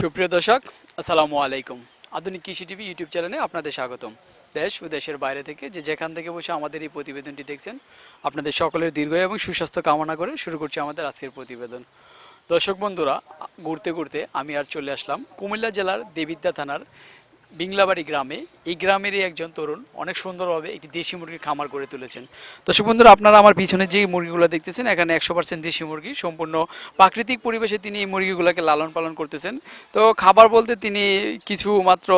সুপ্রিয় দর্শক আসসালামু আলাইকুম আধুনিক কৃষি টিভি ইউটিউব চ্যানেলে আপনাদের স্বাগতম দেশ ও দেশের বাইরে থেকে যে যেখান থেকে বসে আমাদের এই প্রতিবেদনটি দেখছেন, আপনাদের সকলের দীর্ঘ এবং সুস্বাস্থ্য কামনা করে শুরু করছি আমাদের আজকের প্রতিবেদন। দর্শক বন্ধুরা, ঘুরতে ঘুরতে আমি আর চলে আসলাম কুমিল্লা জেলার দেবিদ্যা থানার বিংলাবাড়ি গ্রামে, এই গ্রামেরই একজন তরুণ অনেক সুন্দরভাবে একটি দেশি মুরগির খামার গড়ে তুলেছেন। দর্শক বন্ধুরা, আপনারা আমার পিছনে যে মুরগিগুলো দেখতেছেন, এখানে একশো পার্সেন্ট দেশি মুরগি, সম্পূর্ণ প্রাকৃতিক পরিবেশে তিনি এই মুরগিগুলোকে লালন পালন করতেছেন। তো খাবার বলতে তিনি কিছু মাত্র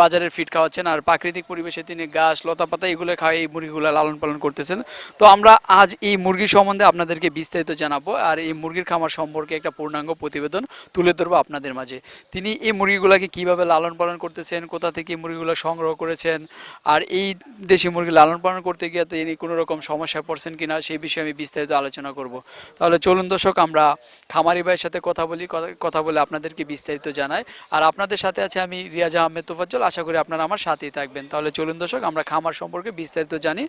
বাজারের ফিট খাওয়াচ্ছেন আর প্রাকৃতিক পরিবেশে তিনি গাছ লতা পাতা এগুলো খাওয়াই এই মুরগিগুলো লালন পালন করতেছেন। তো আমরা আজ এই মুরগি সম্বন্ধে আপনাদেরকে বিস্তারিত জানাব আর এই মুরগির খামার সম্পর্কে একটা পূর্ণাঙ্গ প্রতিবেদন তুলে ধরবো আপনাদের মাঝে। তিনি এই মুরগিগুলোকে কীভাবে লালন পালন করতেছেন, কোথা থেকে মুরগিগুলো সংগ্রহ করেছেন, আর এই দেশি মুরগি লালন পালন করতে গিয়ে তিনি কোনো রকম সমস্যায় পড়ছেন কিনা সেই বিষয়ে আমি বিস্তারিত আলোচনা করব। তাহলে চলুন দর্শক, আমরা খামারি ভাইয়ের সাথে কথা বলি, কথা- বলে আপনাদেরকে বিস্তারিত জানাই। আর আপনাদের সাথে আছে আমি রিয়াজ আহমেদ তোফাজ্জল, আশা করি আপনারা আমার সাথেই থাকবেন। তাহলে চলুন দর্শক, আমরা খামার সম্পর্কে বিস্তারিত জানি।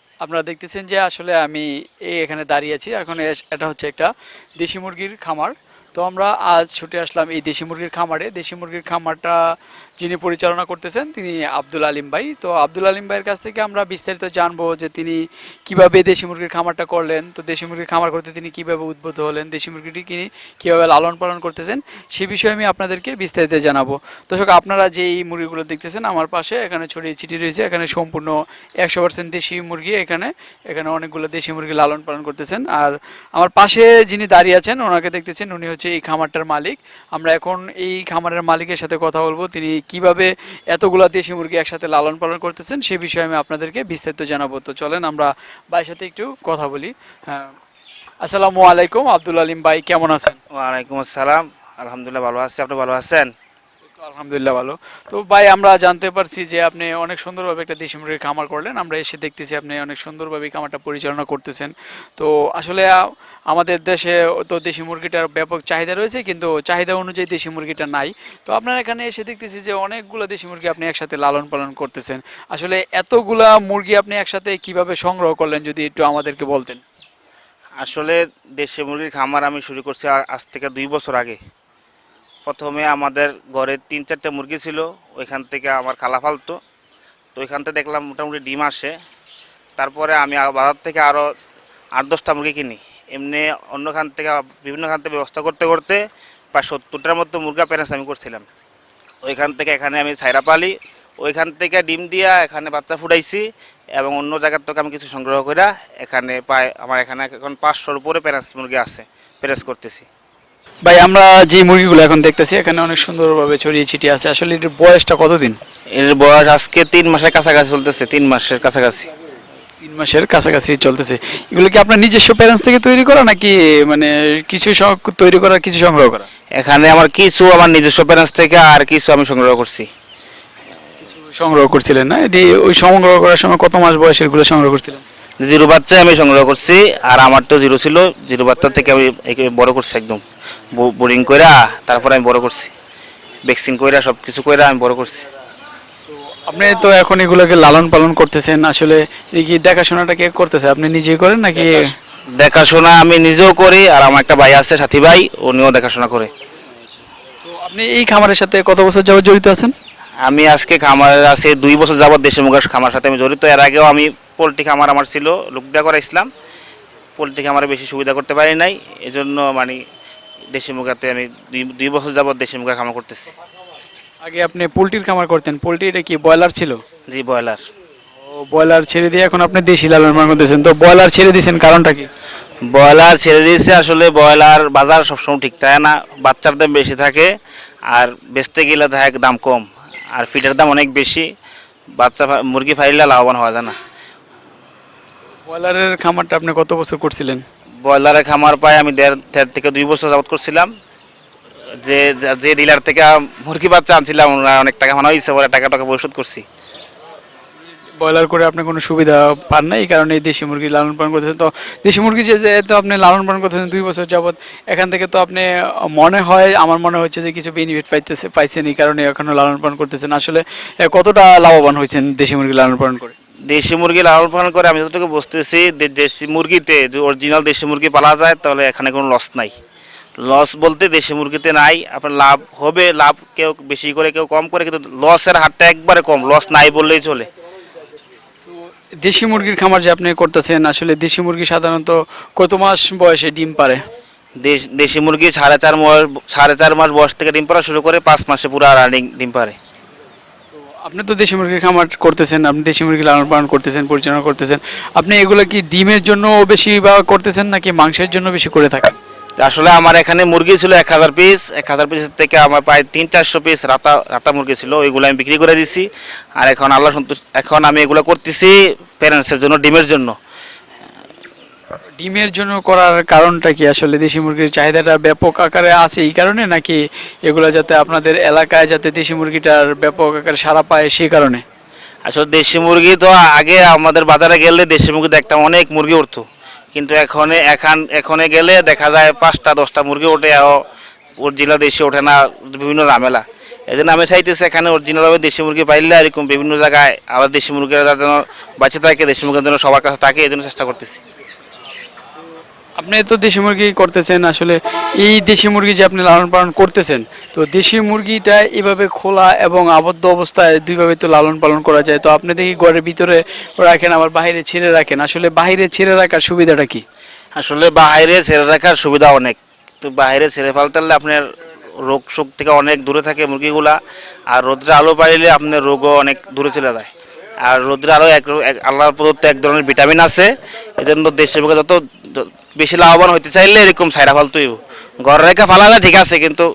আপনারা দেখতেছেন যে আসলে আমি এখানে দাঁড়িয়ে আছি। এখন এটা হচ্ছে একটা দেশি মুরগির খামার। তো আমরা আজ ছুটে আসলাম এই দেশি মুরগির খামারে। দেশি মুরগির খামারটা যিনি পরিচালনা করতেছেন, তিনি আব্দুল আলিম ভাই। তো আব্দুল আলিম ভাইয়ের কাছ থেকে আমরা বিস্তারিত জানব যে তিনি কীভাবে দেশি মুরগির খামারটা করলেন, তো দেশি মুরগির খামার করতে তিনি কীভাবে উদ্বুদ্ধ হলেন, দেশি মুরগিটি কিনে কীভাবে লালন পালন করতেছেন, সে বিষয়ে আমি আপনাদেরকে বিস্তারিত জানাব। দর্শক, আপনারা যে এই মুরগিগুলো দেখতেছেন, আমার পাশে এখানে ছড়িয়ে ছিটি রয়েছে, এখানে সম্পূর্ণ একশো পার্সেন্ট দেশি মুরগি এখানে। এখানে অনেকগুলো দেশি মুরগি লালন পালন করতেছেন। আর আমার পাশে যিনি দাঁড়িয়ে আছেন, ওনাকে দেখতেছেন, উনি হচ্ছে এই খামারটার মালিক। আমরা এখন এই খামারের মালিকের সাথে কথা বলব। তিনি কীভাবে এতগুলো দেশি মুরগি একসাথে লালন পালন করতেছেন সে বিষয়ে আমি আপনাদেরকে বিস্তারিত জানাব। তো চলেন, আমরা ভাইয়ের সাথে একটু কথা বলি। হ্যাঁ। আসসালামু আলাইকুম, আব্দুল আলিম ভাই, কেমন আছেন? ওয়ালাইকুম আসসালাম। আলহামদুলিল্লাহ, ভালো আছি। আপনি ভালো আছেন? আলহামদুলিল্লাহ ভালো। তো ভাই, আমরা জানতে পারছি যে আপনি অনেক সুন্দরভাবে একটা দেশি মুরগির খামার করলেন। আমরা এসে দেখতেছি আপনি অনেক সুন্দরভাবে খামারটা পরিচালনা করতেছেন। তো আসলে আমাদের দেশে তো দেশি মুরগিটার ব্যাপক চাহিদা রয়েছে, কিন্তু চাহিদা অনুযায়ী দেশি মুরগিটা নাই। তো আপনার এখানে এসে দেখতেছি যে অনেকগুলো দেশি মুরগি আপনি একসাথে লালন পালন করতেছেন। আসলে এতগুলা মুরগি আপনি একসাথে কীভাবে সংগ্রহ করলেন, যদি একটু আমাদেরকে বলতেন? আসলে দেশি মুরগির খামার আমি শুরু করছি আজ থেকে দুই বছর আগে। প্রথমে আমাদের ঘরে তিন চারটে মুরগি ছিল, ওইখান থেকে আমার খালা ফালতো তো ওইখান থেকে দেখলাম মোটামুটি ডিম আসে। তারপরে আমি বাজার থেকে আরও আট দশটা মুরগি কিনি। এমনি অন্যখান থেকে বিভিন্ন খান থেকে ব্যবস্থা করতে করতে প্রায় সত্তরটার মতো মুরগা প্যারেন্টস আমি করছিলাম। ওইখান থেকে এখানে আমি ছাইরা পালি, ওইখান থেকে ডিম দিয়া এখানে বাচ্চা ফুটাইছি এবং অন্য জায়গার থেকে আমি কিছু সংগ্রহ করে এখানে পাই আমার এখানে এখন পাঁচশোর উপরে প্যারেন্টস মুরগি আছে প্যারেন্টস করতেছি। ভাই আমরা যে মুরগিগুলো এখন দেখতেছি এখানে অনেক সুন্দরভাবে ছড়িয়ে ছিটিয়ে আছে। আসলে এটার বয়সটা কতদিন? এর বয়স আজকে তিন মাসের কাছাকাছি চলতেছে তিন মাসের কাছাকাছি। তিন মাসের কাছাকাছি চলতেছে। এগুলো কি আপনার নিজস্ব প্যারেন্টস থেকে তৈরি করা নাকি মানে কিছু তৈরি করা কিছু সংগ্রহ করা? এখানে আমার কিছু আমার নিজস্ব প্যারেন্টস থেকে আর কিছু আমি সংগ্রহ করছি। কিছু সংগ্রহ করছিলেন না? এটি ওই সংগ্রহ করার সময় কত মাস বয়সেরগুলো সংগ্রহ করছিলেন? জিরো বাচ্চা আমি সংগ্রহ করছি আর আমার তো জিরো ছিল জিরো বাচ্চা থেকে আমি বড় করছি একদম। বোরিং কইরা তারপরে আমি বড় করছি। ভ্যাকসিন কইরা সব কিছু কইরা আমি বড় করছি। আপনি তো এখন এগুলোকে লালন পালন করতেছেন আসলে এই কি দেখাশোনাটা কে করতেছে? আপনি নিজেই করেন নাকি? দেখাশোনা আমি নিজেও করি আর আমার একটা ভাই আছে সাথী ভাই উনিও দেখাশোনা করে। তো আপনি এই খামারের সাথে কত বছর যাবত জড়িত আছেন? আমি আজকে খামার আছে দুই বছর যাবত দেশি মুগার খামার সাথে আমি জড়িত। এর আগেও আমি পোলট্রি খামার আমার ছিল লোকদা করা ইসলাম। পোলট্রি খামারে বেশি সুবিধা করতে পারি নাই এজন্য মানে দেশি মুগাতে আমি দুই দুই বছর যাবত দেশি মুগার খামার করতেছি। আগে আপনি পোলট্রির খামার করতেন। পোলট্রি এটা কি ব্রয়লার ছিল? জি ব্রয়লার। ও ব্রয়লার ছেড়ে দিয়ে এখন আপনি দেশি লালন পালন করতেছেন। তো ব্রয়লার ছেড়ে দিয়েছেন কারণটা কি? ব্রয়লার ছেড়ে দিয়েছে আসলে ব্রয়লার বাজার সবসময় ঠিক থাকে না? বাচ্চার দাম বেশি থাকে আর বেচতে গেলে থাকে দাম কম। আর ফিটের দাম অনেক বেশি। বাচ্চা মুরগি ফাইলে লাভবান হওয়া যায় না। ব্রয়লারের খামারটা আপনি কত বছর করছিলেন? ব্রয়লারের খামার পায় আমি দেড় দেড় থেকে দুই বছর যাবত করছিলাম। যে, যে- ডিলার থেকে মুরগি বাচ্চা আনছিলাম, ওনারা অনেক টাকা মানা হয়েছে, ওরা টাকা টাকা পরিশোধ করছি। ব্রয়লার করে আপনি কোনো সুবিধা পান না, এই কারণে দেশি মুরগি লালন পালন করতেছেন। তো দেশি মুরগি যে যে তো আপনি লালন পালন করতেছেন দুই বছর যাবত এখান থেকে তো আপনি মনে হয়, আমার মনে হচ্ছে যে কিছু বেনিফিট পাইতেছে, পাইছেন, এই কারণে এখনও লালন পালন করতেছেন। আসলে কতটা লাভবান হয়েছেন দেশি মুরগি লালন পালন করে? দেশি মুরগি লালন পালন করে আমি যতটুকু বুঝতেছি দেশি মুরগিতে যদি অরিজিনাল দেশি মুরগি পালা যায় তাহলে এখানে কোনো লস নাই। লস বলতে দেশি মুরগিতে নাই আপনার লাভ হবে লাভ কেউ বেশি করে কেউ কম করে কিন্তু লসের হারটা একবারে কম লস নাই বললেই চলে। দেশি মুরগির খামার যে আপনি করতেছেন আসলে দেশি মুরগি সাধারণত কত মাস বয়সে ডিম পারে? দেশ দেশি মুরগি সাড়ে চার মাস সাড়ে চার মাস বয়স থেকে ডিম পাড়া শুরু করে পাঁচ মাসে পুরো রানিং ডিম পারে। আপনি তো দেশি মুরগির খামার করতেছেন, আপনি দেশি মুরগি লালন পালন করতেছেন, পরিচালনা করতেছেন। আপনি এগুলো কি ডিমের জন্য বেশি বা করতেছেন নাকি মাংসের জন্য বেশি করে থাকেন? আসলে আমার এখানে মুরগি ছিল এক হাজার পিস এক হাজার পিস থেকে আমার প্রায় তিন চারশো পিস রাতা রাতা মুরগি ছিল, ওইগুলো আমি বিক্রি করে দিছি। আর এখন আল্লাহ সন্তুষ্ট, এখন আমি এগুলো করতেছি প্যারেন্টসের জন্য, ডিমের জন্য। ডিমের জন্য করার কারণটা কি? আসলে দেশি মুরগির চাহিদাটা ব্যাপক আকারে আছে এই কারণে নাকি এগুলো যাতে আপনাদের এলাকায় যাতে দেশি মুরগিটার ব্যাপক আকারে সারা পায় সেই কারণে? আসলে দেশি মুরগি তো আগে আমাদের বাজারে গেলে দেশি মুরগি দেখতাম অনেক মুরগি উঠতো। কিন্তু এখনে এখন এখনে গেলে দেখা যায় পাঁচটা, দশটা মুরগি ওঠে অরিজিনাল দেশি ওঠে না, বিভিন্ন ঝামেলা। এই জন্য আমি চাইতেছি এখানে অরিজিনালভাবে দেশি মুরগি পাইলে এরকম বিভিন্ন জায়গায় আবার দেশি মুরগিরা যেন বাঁচে থাকে, দেশি মুরগির জন্য সবার কাছে থাকে, এই জন্য চেষ্টা করতেছি। আপনি তো দেশি মুরগি করতেছেন, আসলে এই দেশি মুরগি যে আপনি লালন পালন করতেছেন, তো দেশি মুরগিটা এভাবে খোলা এবং আবদ্ধ অবস্থায় দুইভাবে তো লালন পালন করা যায়। তো আপনি দেখি ঘরের ভিতরে রাখেন, আবার বাইরে ছেড়ে রাখেন, আসলে বাইরে ছেড়ে রাখার সুবিধাটা কি? আসলে বাইরে ছেড়ে রাখার সুবিধা অনেক। তো বাইরে ছেড়ে ফেলতে আপনার রোগ শোক থেকে অনেক দূরে থাকে মুরগিগুলা, আর রোদ্রে আলো পাইলে আপনার রোগও অনেক দূরে চলে যায়। আর রোদ্রে আরও এক আল্লাহর প্রদত্ত এক ধরনের ভিটামিন আছে। এই জন্য দেশের মুখে যত বেশি লাভবান হতে চাইলে এরকম সাইডা ফালতুই ঘরে রেখে ফালালে ঠিক আছে কিন্তু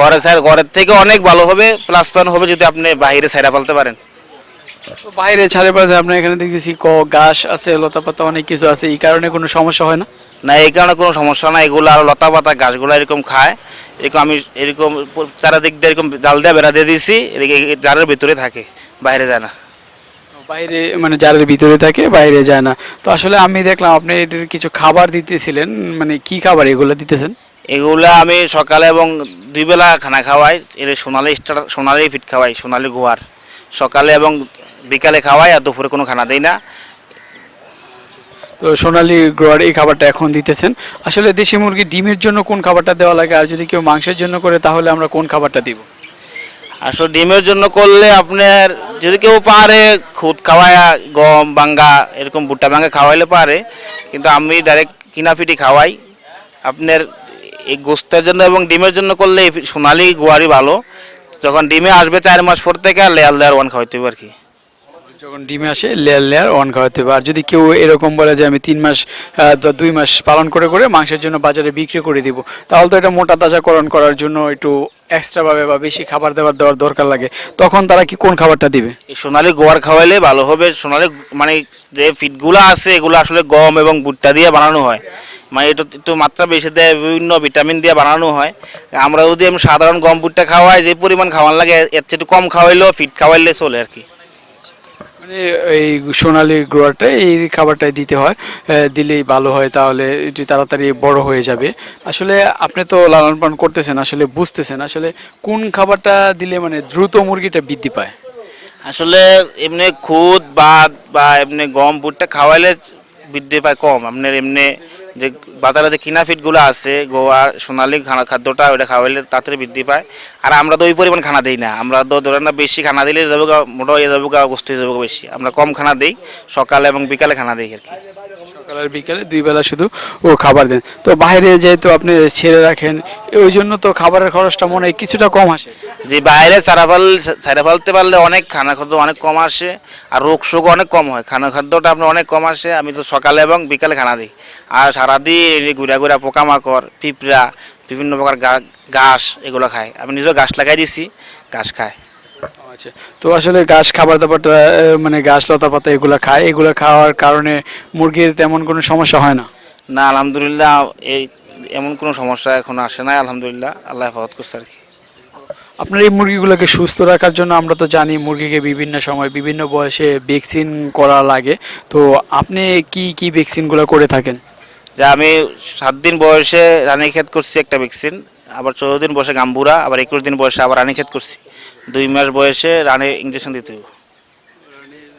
ঘরে সাইড ঘরের থেকে অনেক ভালো হবে প্লাস পয়েন্ট হবে যদি আপনি বাইরে সাইডা ফালতে পারেন। বাইরে ছাড়ে পাশে আপনার এখানে দেখতেছি ক ঘাস আছে লতা পাতা অনেক কিছু আছে এই কারণে কোনো সমস্যা হয় না? না এই কারণে কোনো সমস্যা না এগুলো আর লতা পাতা গাছগুলো এরকম খায়। এরকম আমি এরকম চারিদিক দিয়ে এরকম জাল দিয়ে বেড়া দিয়ে দিয়েছি জালের ভিতরে থাকে বাইরে যায় না। বাইরে মানে জারের ভিতরে থাকে বাইরে যায় না। তো আসলে আমি দেখলাম আপনি এটার কিছু খাবার দিতেছিলেন মানে কি খাবার এগুলো দিতেছেন? এগুলো আমি সকালে এবং দুই বেলা খানা খাওয়াই এর সোনালি স্টার সোনালি ফিট খাওয়াই সোনালি গোয়ার সকালে এবং বিকালে খাওয়াই আর দুপুরে কোনো খানা দেই না। তো সোনালি গ্রোয়ার এই খাবারটা এখন দিতেছেন। আসলে দেশি মুরগি ডিমের জন্য কোন খাবারটা দেওয়া লাগে? আর যদি কেউ মাংসের জন্য করে তাহলে আমরা কোন খাবারটা দিব? আসলে ডিমের জন্য করলে আপনার যদি কেউ পারে, খুদ খাওয়ায় গম, বাঙ্গা, এরকম ভুট্টা বাঙ্গা খাওয়াইলে পারে, কিন্তু আমি ডাইরেক্ট কিনাফিটি খাওয়াই। আপনার এই গোস্তের জন্য এবং ডিমের জন্য করলে সোনালি গোয়ারই ভালো। যখন ডিমে আসবে চার মাস পর থেকে আর লেয়াল লেয়ার ওয়ান খাওয়াইতে হবে আর কি। যখন ডিমে আসে লেয়ার লেয়ার অন খাওয়াতে হবে। আর যদি কেউ এরকম বলে যে আমি তিন মাস দুই মাস পালন করে করে মাংসের জন্য বাজারে বিক্রি করে দিব, তাহলে তো এটা মোটা তাজাকরণ করার জন্য একটু এক্সট্রাভাবে বা বেশি খাবার দেওয়ার দেওয়ার দরকার লাগে। তখন তারা কি কোন খাবারটা দিবে? সোনালি গোয়ার খাওয়াইলে ভালো হবে। সোনালি মানে যে ফিটগুলো আছে, এগুলো আসলে গম এবং ভুট্টা দিয়ে বানানো হয়। মানে এটা একটু মাত্রা বেশি দেয়, বিভিন্ন ভিটামিন দিয়ে বানানো হয়। আমরা যদি আমি সাধারণ গম, ভুট্টা খাওয়াই, যে পরিমাণ খাওয়ান লাগে, এর চেয়ে একটু কম খাওয়াইলেও ফিট খাওয়াইলে চলে আর কি। এই সোনালি গ্রোয়ারটা এই খাবারটাই দিতে হয়। দিলেই ভালো হয়, তাহলে এটি তাড়াতাড়ি বড় হয়ে যাবে। আসলে আপনি তো লালন পালন করতেছেন, আসলে বুঝতেছেন, আসলে কোন খাবারটা দিলে মানে দ্রুত মুরগিটা বৃদ্ধি পায়? আসলে এমনি খুদ, বাদ বা এমনি গম, ভুট্টা খাওয়াইলে বৃদ্ধি পায় কম। আপনার এমনি যে বাজারে যে কিনা ফিটগুলো আছে, গোয়া, সোনালি খানা খাদ্যটা ওটা খাওয়াইলে তাড়াতাড়ি বৃদ্ধি পায়। আর আমরা তো ওই পরিমাণ খানা দিই না। আমরা তো ধরেন না বেশি খানা দিলে যাব মোটা হয়ে যাব গা হয়ে যাব বেশি। আমরা কম খানা দিই, সকালে এবং বিকালে খানা দিই আর কি। সকাল আর বিকেলে দুই বেলা শুধু ও খাবার দেন। তো বাইরে যেহেতু আপনি ছেড়ে রাখেন, ওই জন্য তো খাবারের খরচটা মনে হয় কিছুটা কম আসে। যে বাইরে চারা ফাল, চারা ফালতে পারলে অনেক খানা খাদ্য অনেক কম আসে, আর রোগ শোক অনেক কম হয়। খানা খাদ্যটা আপনার অনেক কম আসে, আমি তো সকালে এবং বিকালে খানা দিই। আর সারাদিন ঘুরা ঘুরা পোকামাকড়, পিঁপড়া, বিভিন্ন প্রকার ঘাস এগুলো খায় আমি নিজেও গাছ লাগাই দিছি, ঘাস খায় আচ্ছা তো আসলে ঘাস খাবার দাবারটা মানে ঘাস লতা পাতা এগুলো খায়। এগুলো খাওয়ার কারণে মুরগির তেমন কোনো সমস্যা হয় না? না আলহামদুলিল্লাহ এই এমন কোনো সমস্যা এখন আসে না আলহামদুলিল্লাহ। আল্লাহ হেফাজত করছে আর কি। আপনার এই মুরগিগুলোকে সুস্থ রাখার জন্য আমরা তো জানি মুরগিকে বিভিন্ন সময় বিভিন্ন বয়সে ভ্যাকসিন করা লাগে। তো আপনি কি কি ভ্যাকসিনগুলো করে থাকেন? যে আমি সাত দিন বয়সে রানীক্ষেত করছি একটা ভ্যাকসিন আবার চৌদ্দ দিন বয়সে গাম্বুরা আবার একুশ দিন বয়সে আবার রানীক্ষেত করছি। দুই মাস বয়সে রানী ইঞ্জেকশন দিতে হবে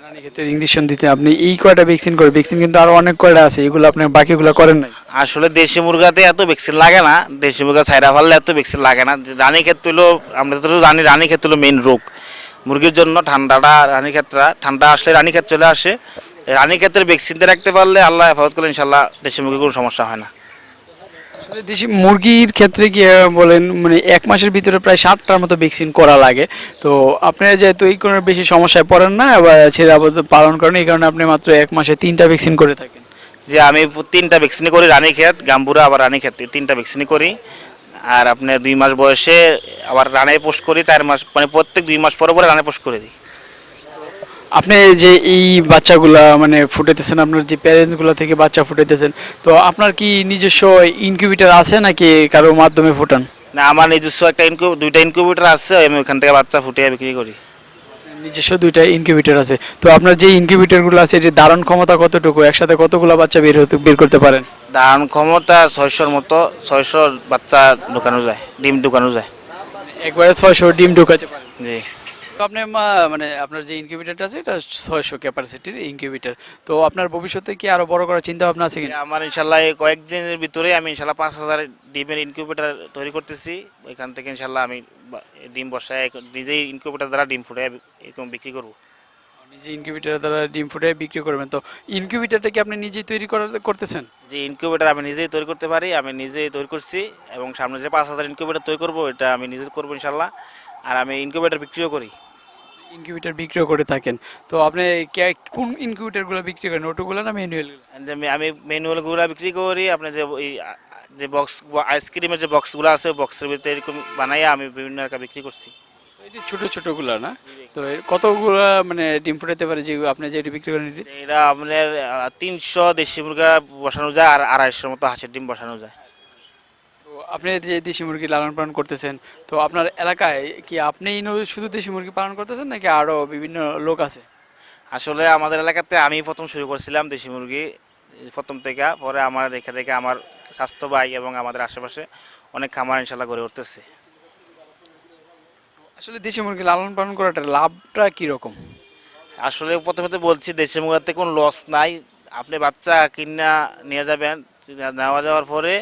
রানীক্ষেতের ইঞ্জেকশন দিতে আপনি এই কয়টা ভ্যাকসিন করে ভ্যাকসিন কিন্তু আরও অনেক কয়টা আছে এগুলো আপনি বাকিগুলো করেন নাই? আসলে দেশি মুরগাতে এত ভ্যাকসিন লাগে না দেশি মুরগা ছাইরা ফাললে এত ভ্যাকসিন লাগে না। যে রানীক্ষেত হলো আমরা তো জানি রানীক্ষেত হলো মেইন রোগ। মুরগির জন্য ঠান্ডাটা রানীক্ষেতটা ঠান্ডা আসলে রানীক্ষেত চলে আসে। রানীক্ষেতের ভ্যাকসিনতে রাখতে পারলে আল্লাহ হেফাজত করলে ইনশাল্লাহ দেশি মুরগির কোনো সমস্যা হয় না। দেশি মুরগির ক্ষেত্রে কি বলেন মানে এক মাসের ভিতরে প্রায় সাতটার মতো ভ্যাকসিন করা লাগে। তো আপনি যেহেতু এই কোনো বেশি সমস্যায় পড়েন না বা আপাতত পালন করেন, এই কারণে আপনি মাত্র এক মাসে তিনটা ভ্যাকসিন করে থাকেন। যে আমি তিনটা ভ্যাকসিনই করি, রানীক্ষেত, গাম্বুরা, আবার রানীক্ষেত তিনটা ভ্যাকসিনই করি। আর আপনার দুই মাস বয়সে আবার রানে পোস্ট করি, চার মাস মানে প্রত্যেক দুই মাস পরে পরে রানে পোস্ট করে দিই। আপনি যে এই বাচ্চাগুলা মানে ফুটাইতেছেন আপনার যে প্যারেন্টসগুলো থেকে বাচ্চা ফুটাইতেছেন তো আপনার কি নিজস্ব ইনকিউবেটর আছে নাকি কারোর মাধ্যমে ফুটান? না আমার নিজস্ব একটা ইনকিউ দুইটা ইনকিউবেটর আছে আমি ওখান থেকে বাচ্চা ফুটিয়ে বিক্রি করি। নিজস্ব দুইটা ইনকিউবেটর আছে। তো আপনার যে ইনকিউবেটরগুলো আছে এটির ধারণ ক্ষমতা কতটুকু? একসাথে কতগুলো বাচ্চা বের হতে বের করতে পারেন? ধারণ ক্ষমতা ছয়শোর মতো ছয়শো বাচ্চা ঢুকানো যায় ডিম ঢুকানো যায়। একবারে ছয়শো ডিম ঢুকাতে পারেন। জি। তো আপনি মানে আপনার যে ইনকিউবেটরটা আছে এটা ছয়শো ক্যাপাসিটির ইনকিউবেটর তো আপনার ভবিষ্যতে কি আরও বড় করার চিন্তা ভাবনা আছে কিনা? আমার ইনশাল্লাহ কয়েকদিনের ভিতরে আমি ইনশাল্লাহ পাঁচ হাজার ডিমের ইনকিউবেটর তৈরি করতেছি। ওইখান থেকে ইনশাল্লাহ আমি ডিম বসায় নিজেই ইনকিউবেটর দ্বারা ডিম ফুটে এরকম বিক্রি করব। নিজে ইনকিউবেটর দ্বারা ডিম ফুটে বিক্রি করবেন। তো ইনকিউবেটরটা কি আপনি নিজেই তৈরি করতেছেন? যে ইনকিউবেটর আমি নিজেই তৈরি করতে পারি আমি নিজেই তৈরি করছি এবং সামনে যে পাঁচ হাজার ইনকিউবেটর তৈরি করব এটা আমি নিজে করব ইনশাল্লাহ। আর আমি ইনকিউবেটর বিক্রিও করি। ইনকিউবেটর বিক্রিও করে থাকেন। তো আপনি কোন ইনকিউবেটরগুলো বিক্রি করেন? ওটুগুলো না ম্যানুয়ালগুলো আমি আমি ম্যানুয়ালগুলো বিক্রি করি। আপনি যে ওই যে বক্স আইসক্রিমের যে বক্সগুলো আছে বক্সের ভিতরে এরকম বানাইয়া আমি বিভিন্ন এলাকা বিক্রি করছি। এটি ছোট ছোটগুলো না? তো কতগুলো মানে ডিম ফুটাতে পারে যে আপনি যেটি বিক্রি করেন এটা? আপনার তিনশো দেশি মুরগা বসানো যায় আর আড়াইশোর মতো হাঁসের ডিম বসানো যায়। আপনি যে দেশি মুরগি লালন পালন করতেছেন তো আপনার এলাকায় কি আপনি শুধু দেশি মুরগি পালন করতেছেন নাকি আরও বিভিন্ন লোক আছে? আসলে আমাদের এলাকাতে আমি প্রথম শুরু করছিলাম দেশি মুরগি প্রথম থেকে। পরে আমার দেখে দেখে আমার স্বাস্থ্য ভাই এবং আমাদের আশেপাশে অনেক খামার ইনশাল্লাহ গড়ে উঠতেছে। আসলে দেশি মুরগি লালন পালন করাটা লাভটা কি রকম আসলে প্রথমে তো বলছি দেশি মুরগাতে কোনো লস নাই। আপনি বাচ্চা কিনা নিয়ে যাবেন নেওয়া যাওয়ার পরে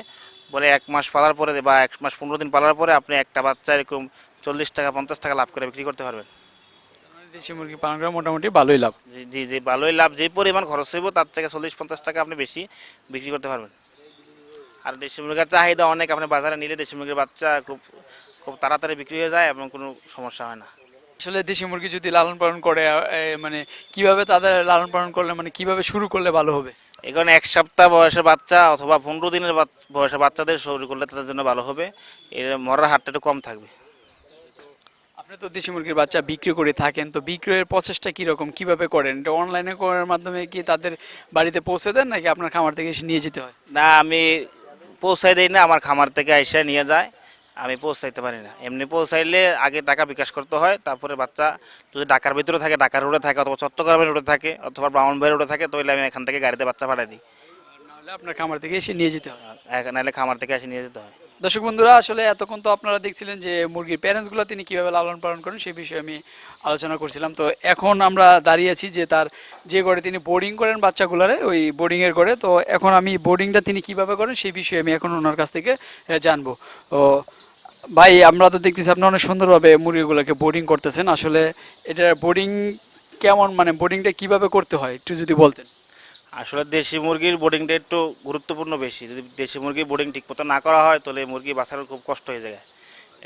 বলে এক মাস পালার পরে বা এক মাস পনেরো দিন পালার পরে আপনি একটা বাচ্চা এরকম চল্লিশ টাকা পঞ্চাশ টাকা লাভ করে বিক্রি করতে পারবেন। দেশি মুরগি পালন করা মোটামুটি ভালোই লাভ। জি জি জি ভালোই লাভ। যে পরিমাণ খরচ হইব তার থেকে চল্লিশ পঞ্চাশ টাকা আপনি বেশি বিক্রি করতে পারবেন। আর দেশি মুরগির চাহিদা অনেক আপনি বাজারে নিলে দেশি মুরগির বাচ্চা খুব খুব তাড়াতাড়ি বিক্রি হয়ে যায় এবং কোনো সমস্যা হয় না। আসলে দেশি মুরগি যদি লালন পালন করে মানে কীভাবে তাদের লালন পালন করলে মানে কীভাবে শুরু করলে ভালো হবে? এখানে এক সপ্তাহ বয়সের বাচ্চা অথবা পনেরো দিনের বয়সের বাচ্চাদের শুরু করলে তাদের জন্য ভালো হবে। এর মরার হারটা একটু কম থাকবে। আপনি তো দেশি মুরগির বাচ্চা বিক্রি করে থাকেন তো বিক্রয়ের প্রসেসটা কীরকম? কীভাবে করেন? এটা অনলাইনে করার মাধ্যমে কি তাদের বাড়িতে পৌঁছে দেন নাকি আপনার খামার থেকে এসে নিয়ে যেতে হয়? না আমি পৌঁছাই দিই না আমার খামার থেকে এসে নিয়ে যায়। আমি পৌঁছাইতে পারি না। এমনি পৌঁছাইলে আগে টাকা বিকাশ করতে হয় তারপরে বাচ্চা যদি ঢাকার ভিতরে থাকে ঢাকার রোডে থাকে অথবা চট্টগ্রামের রোডে থাকে অথবা ব্রাহ্মণবাড়ি রোডে থাকে তাহলে আমি এখান থেকে গাড়িতে বাচ্চা পাঠাই দিই। নাহলে আপনার খামার থেকে এসে নিয়ে যেতে হয় নাহলে খামার থেকে এসে নিয়ে যেতে হয় দর্শক বন্ধুরা আসলে এতক্ষণ তো আপনারা দেখছিলেন যে মুরগির প্যারেন্টসগুলো তিনি কীভাবে লালন পালন করেন সেই বিষয়ে আমি আলোচনা করছিলাম। তো এখন আমরা দাঁড়িয়ে আছি যে তার যে ঘরে তিনি বোর্ডিং করেন বাচ্চাগুলারে ওই বোর্ডিংয়ের ঘরে তো এখন আমি বোর্ডিংটা তিনি কীভাবে করেন সেই বিষয়ে আমি এখন ওনার কাছ থেকে জানব। তো ভাই আমরা তো দেখতেছি আপনি অনেক সুন্দরভাবে মুরগিগুলোকে বোর্ডিং করতেছেন। আসলে এটা বোর্ডিং কেমন মানে বোর্ডিংটা কীভাবে করতে হয় একটু যদি বলতেন। আসলে দেশি মুরগির বোর্ডিংটা একটু গুরুত্বপূর্ণ বেশি। যদি দেশি মুরগির বোর্ডিং ঠিক মতো না করা হয় তাহলে মুরগি বাঁচানো খুব কষ্ট হয়ে যায়।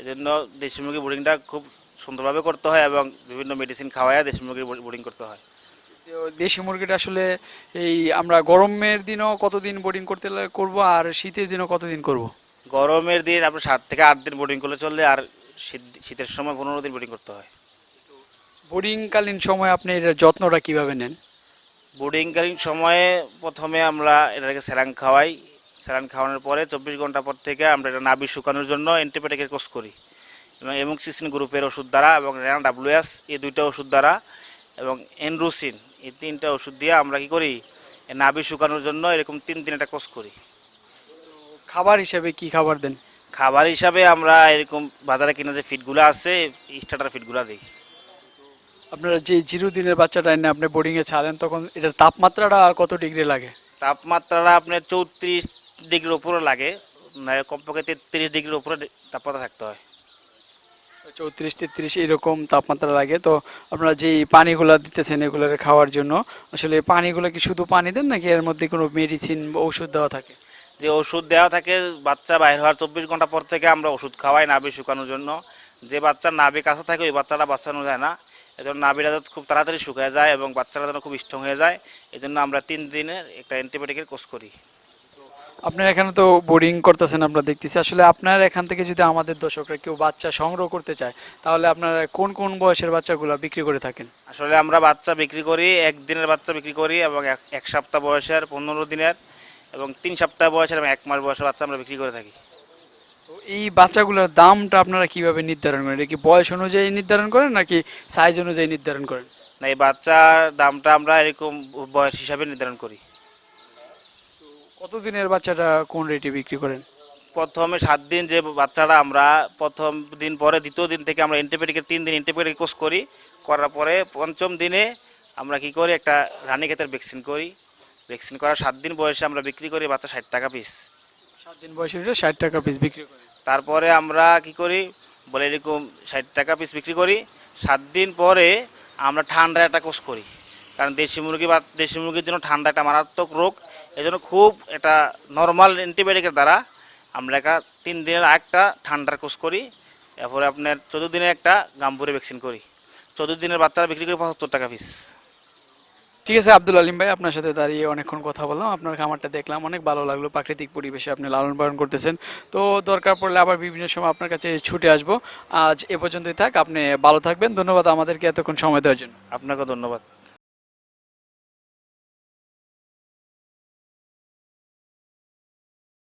এই জন্য দেশি মুরগির বোর্ডিংটা খুব সুন্দরভাবে করতে হয় এবং বিভিন্ন মেডিসিন খাওয়ায় দেশি মুরগির বোর্ডিং করতে হয়। তো দেশি মুরগিটা আসলে এই আমরা গরমের দিনও কতদিন বোর্ডিং করতে করব আর শীতের দিনও কতদিন করব? গরমের দিন আপনার সাত থেকে আট দিন বোর্ডিং করলে চললে আর শীত- শীতের সময় পনেরো দিন বোর্ডিং করতে হয়। বোর্ডিংকালীন সময় আপনি এটার যত্নটা কীভাবে নেন? বোর্ডিংকালীন সময়ে প্রথমে আমরা এটাকে স্যালান খাওয়াই। স্যালান খাওয়ানোর পরে চব্বিশ ঘণ্টা পর থেকে আমরা এটা নাবি শুকানোর জন্য অ্যান্টিবায়োটিকের কোর্স করি। এবং এমুক্সিসিন গ্রুপের ওষুধ দ্বারা এবং রেনা ডাব্লিউএস এই দুইটা ওষুধ দ্বারা এবং এনরুসিন এই তিনটা ওষুধ দিয়ে আমরা কি করি? নাবি শুকানোর জন্য এরকম তিন দিন একটা কোর্স করি। খাবার হিসাবে কি খাবার দেন? খাবার হিসাবে আমরা এরকম বাজারে কিনা যে ফিডগুলো আছে স্টার্টার ফিডগুলো দিই আপনারা যে জিরো দিনের বাচ্চাটা এনে আপনি বোর্ডিংয়ে ছাড়েন তখন এটার তাপমাত্রাটা কত ডিগ্রি লাগে? তাপমাত্রাটা আপনার চৌত্রিশ ডিগ্রির উপরে লাগে কমপক্ষে তেত্রিশ ডিগ্রির উপরে তাপমাত্রা থাকতে হয়। চৌত্রিশ তেত্রিশ এরকম তাপমাত্রা লাগে। তো আপনারা যে পানিগুলো দিতেছেন এগুলো খাওয়ার জন্য আসলে পানিগুলো কি শুধু পানি দেন নাকি এর মধ্যে কোনো মেডিসিন ওষুধ দেওয়া থাকে? যে ওষুধ দেওয়া থাকে বাচ্চা বাইর হওয়ার চব্বিশ ঘণ্টা পর থেকে আমরা ওষুধ খাওয়াই নাভি শুকানোর জন্য। যে বাচ্চার নাভি কাছে থাকে ওই বাচ্চাটা বাঁচানো যায় না। এজন্য নাভিটা খুব তাড়াতাড়ি শুকিয়ে যায় এবং বাচ্চারা যেন খুব স্ট্রং হয়ে যায়। এই জন্য আমরা তিন দিনের একটা অ্যান্টিবায়োটিকের কোর্স করি। আপনার এখানে তো বোর্ডিং করতেছেন আমরা দেখতেছি। আসলে আপনার এখান থেকে যদি আমাদের দর্শকরা কেউ বাচ্চা সংগ্রহ করতে চায় তাহলে আপনারা কোন কোন বয়সের বাচ্চাগুলো বিক্রি করে থাকেন? আসলে আমরা বাচ্চা বিক্রি করি একদিনের বাচ্চা বিক্রি করি এবং এক এক সপ্তাহ বয়সের পনেরো দিনের। এবং তিন সপ্তাহ বয়সের এবং এক মাস বয়সের বাচ্চা আমরা বিক্রি করে থাকি। তো এই বাচ্চাগুলোর দামটা আপনারা কীভাবে নির্ধারণ করেন? এটা কি বয়স অনুযায়ী নির্ধারণ করেন নাকি সাইজ অনুযায়ী নির্ধারণ করেন? না এই বাচ্চার দামটা আমরা এরকম বয়স হিসাবে নির্ধারণ করি। কতদিনের বাচ্চাটা কোন রেটে বিক্রি করেন? প্রথমে সাত দিন যে বাচ্চাটা আমরা প্রথম দিন পরে দ্বিতীয় দিন থেকে আমরা অ্যান্টিবায়োটিকের তিন দিন অ্যান্টিবায়োটিক কোর্স করি। করার পরে পঞ্চম দিনে আমরা কি করি? একটা রানী ক্ষেতের ভ্যাকসিন করি। ভ্যাকসিন করার সাত দিন বয়সে আমরা বিক্রি করি বাচ্চা ষাট টাকা পিস সাত দিন বয়সে ষাট টাকা পিস বিক্রি করেন তারপরে আমরা কি করি? বলে এরকম ষাট টাকা পিস বিক্রি করি। সাত দিন পরে আমরা ঠান্ডা একটা কোর্স করি। কারণ দেশি মুরগি বা দেশি মুরগির জন্য ঠান্ডা একটা মারাত্মক রোগ। এজন্য খুব এটা নর্মাল অ্যান্টিবায়োটিকের দ্বারা আমরা একটা তিন দিনের একটা ঠান্ডার কোর্স করি। এরপরে আপনার চোদ্দ দিনে একটা গাম্বুরি ভ্যাকসিন করি। চোদ্দ দিনের বাচ্চারা বিক্রি করি পঁচাত্তর টাকা পিস ঠিক আছে, আব্দুল আলিম ভাই, আপনার সাথে দাঁড়িয়ে অনেকক্ষণ কথা বললাম। আপনার খামারটা দেখলাম, অনেক ভালো লাগল। প্রাকৃতিক পরিবেশে আপনি লালন পালন করতেছেন। তো দরকার পড়লে আবার বিভিন্ন সময় আপনার কাছে ছুটে আসব। আজ এ পর্যন্তই থাক, আপনি ভালো থাকবেন। ধন্যবাদ আমাদেরকে এতক্ষণ সময় দেওয়ার জন্য। আপনাকে ধন্যবাদ।